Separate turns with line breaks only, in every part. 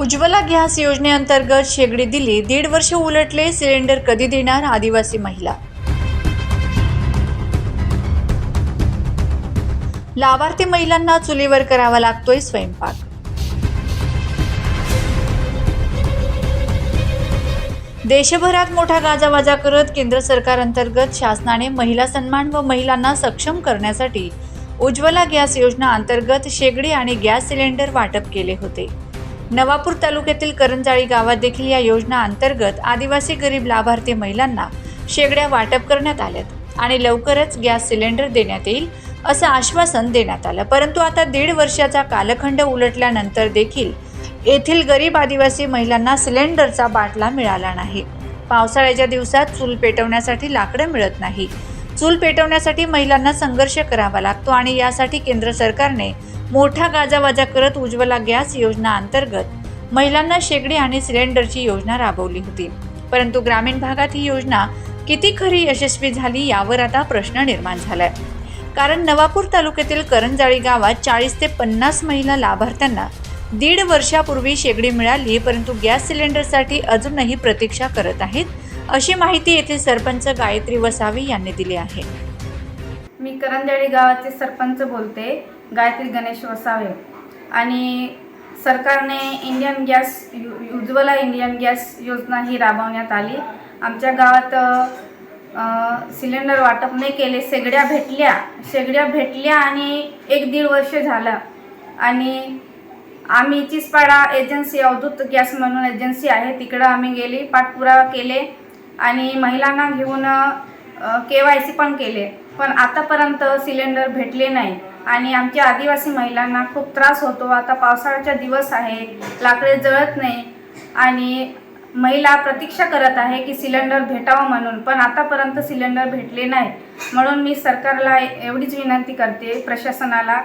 Ujjwala gas योजनेअंतर्गत शेगडी दिली दीड वर्ष उलटले सिलेंडर कधी देणार आदिवासी महिला? लाभार्थी महिलांना चुलीवर करावा लागतोय स्वयंपाक. देशभरात मोठा गाजावाजा करत केंद्र सरकार अंतर्गत शासनाने महिला सन्मान व महिलांना सक्षम करण्यासाठी उज्ज्वला गॅस योजना अंतर्गत शेगडी आणि गॅस सिलेंडर वाटप केले होते. नवापूर तालुक्यातील करंजाळी गावात देखील या योजना अंतर्गत आदिवासी गरीब लाभार्थी महिलांना शेगड्या वाटप करण्यात आल्यात आणि लवकरच गॅस सिलेंडर देण्यात येईल असं आश्वासन देण्यात आलं. परंतु आता दीड वर्षाचा कालखंड उलटल्यानंतर देखील येथील गरीब आदिवासी महिलांना सिलेंडरचा बाटला मिळाला नाही. पावसाळ्याच्या दिवसात चूल पेटवण्यासाठी लाकडं मिळत नाही. चूल पेटवण्यासाठी महिलांना संघर्ष करावा लागतो आणि यासाठी केंद्र सरकारने मोठा गाजावाजा करत उज्ज्वला गॅस योजना अंतर्गत महिलांना शेगडी आणि सिलेंडरची योजना राबवली होती. परंतु ग्रामीण भागात ही योजना किती खरी यशस्वी झाली यावर आता प्रश्न निर्माण झालाय. कारण नवापूर तालुक्यातील करंजाळी गावात चाळीस ते पन्नास महिला लाभार्थ्यांना दीड वर्षापूर्वी शेगडी मिळाली परंतु गॅस सिलेंडरसाठी अजूनही प्रतीक्षा करत आहेत अशी माहिती येथील सरपंच गायत्री वसावी यांनी दिली आहे.
मी करंजाळी गावाचे सरपंच बोलते. गायत्री गणेश वसावे. आणि सरकारने इंडियन गॅस यु- उज्ज्वला इंडियन गॅस योजना ही राबवण्यात आली. आमच्या गावात सिलेंडर वाटप नाही केले शेगड्या भेटल्या शेगड्या भेटल्या आणि एक दीड वर्ष झालं. आणि आम्ही चिसपाडा एजन्सी अवधूत गॅस म्हणून एजन्सी आहे तिकडं आम्ही गेली पाठपुरावा केले आणि महिलांना घेऊन के वाय सी पण केले. पण आतापर्यंत सिलेंडर भेटले नाही. आणि आमच्या आदिवासी महिलांना खूप त्रास होतो. आता पावसाळ्याचा दिवस आहे लाकडे जळत नाही आणि महिला प्रतीक्षा करत आहे की सिलेंडर भेटावं म्हणून पण आतापर्यंत सिलेंडर भेटले नाही म्हणून मी सरकारला एवढीच विनंती करते प्रशासनाला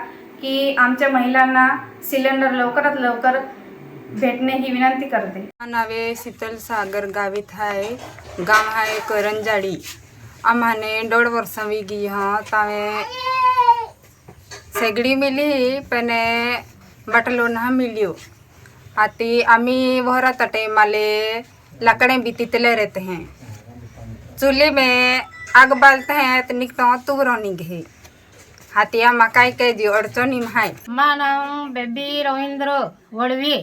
की आमच्या महिलांना सिलेंडर लवकरात लवकर भेटणे ही विनंती करते.
नावे आहे शीतल सागर गावित आहे. गाव आहे करंजाड़ी आम्हाने दोड वर्ष भी हा तावे सेगड़ी मिली, पण बटलोन हा मिलियो. अमी आम्ही तटे माले लकड़े भी तितले रहते हैं. चूल्हे में आग बालते हैं तो निकत तू रोनी निघे हाथिया मकाई के जी अड़चनी माय
माँ नाम बेबी रविंद्र वड़वी.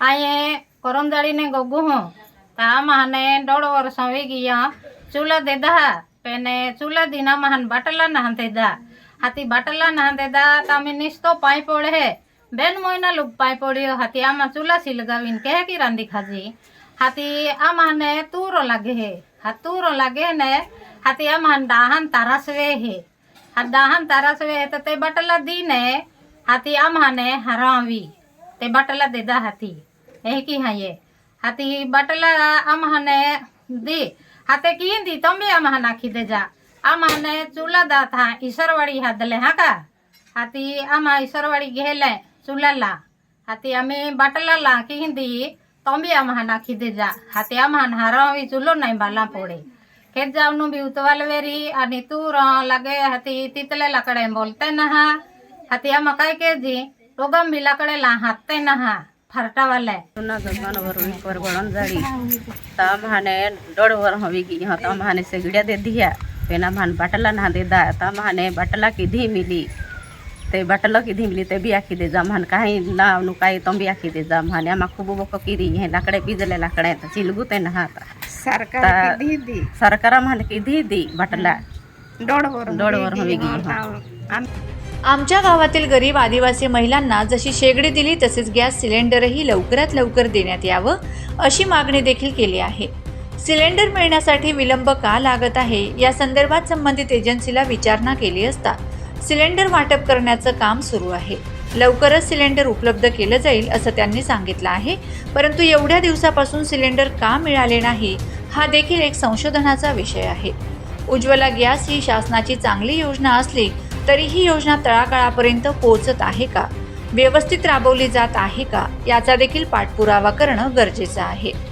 आए करमदाड़ी ने गोगु हो. ता महाने दौड़ वर्ष हो गया. चूल्हा दे दहा पेने चूल्हा दिना महान बटला नहान दे दहा हाथी बाटला ना दे दा तामी पाई पड़े है. बेन मोइना लुक पाई पड़ी हाथी आमा चूल्हा सी लगावीन कह की रांधी खाजी? हाथी आमा ने तूरो लगे है. हा तूरो लगे ने, हाथी आमा डाहन तारासवे है. हा डाहन तारासवे है तो बाटला दी ने, हाथी आमा ने हरावी. ते बाटला दे दा हाथी. एह की हाँ ये? हाथी बाटला आमा ने दी. हाथे की दी? तुम आमा नाखी दे जा. आम्हाने चुला दात हा इसरवाडी हादले हा का? हाती आम्हा इसरवाडी घेलाय चुलाला. हाती आम्ही बाटलाला की दी तुम्ही आम्हा नाखी दे जा. हाती आम्हा हरावी चुलो नाही बाला पोडे. खेत जाऊन बी उतवालवेरी आणि र लागे हाती तितले लाकडे बोलते ना हा. हाती आम्हा काय के जी रोगम बी लाकडे ला हातते ना हा. फरटावाला.
सुना गगन वरुण पर गणन जाड़ी तम हाने डोड़ हवी की हा तम हाने दे दिया पेना मान बटला ना दे दा तम हाने बटला की धी मिली ते बटला की धी मिली ते भी आखी दे जा मान काही ना नु काही भी आखी दे जा माने आमा खूब बको किरी हे लाकडे बिजले लाकडे त चिलगु ते ना हात सरकार की धी दी सरकार मान की धी दी बटला डोड़ वर डोड़ वर हवी की यहाँ
आमच्या गावातील गरीब आदिवासी महिलांना जशी शेगडी दिली तसेच गॅस सिलेंडरही लवकरात लवकर देण्यात यावं अशी मागणी देखील केली आहे. सिलेंडर मिळण्यासाठी विलंब का लागत आहे? या संदर्भात संबंधित एजन्सीला विचारणा केली असता सिलेंडर वाटप करण्याचं काम सुरू आहे. लवकरच सिलेंडर उपलब्ध केलं जाईल असं त्यांनी सांगितलं आहे. परंतु एवढ्या दिवसापासून सिलेंडर का मिळाले नाही हा देखील एक संशोधनाचा विषय आहे. उज्ज्वला गॅस ही शासनाची चांगली योजना असली तरी ही योजना तळागाळापर्यंत पोहोचत आहे का? व्यवस्थित राबवली जात आहे का? याचा देखील पाठपुरावा करणं गरजेचं आहे.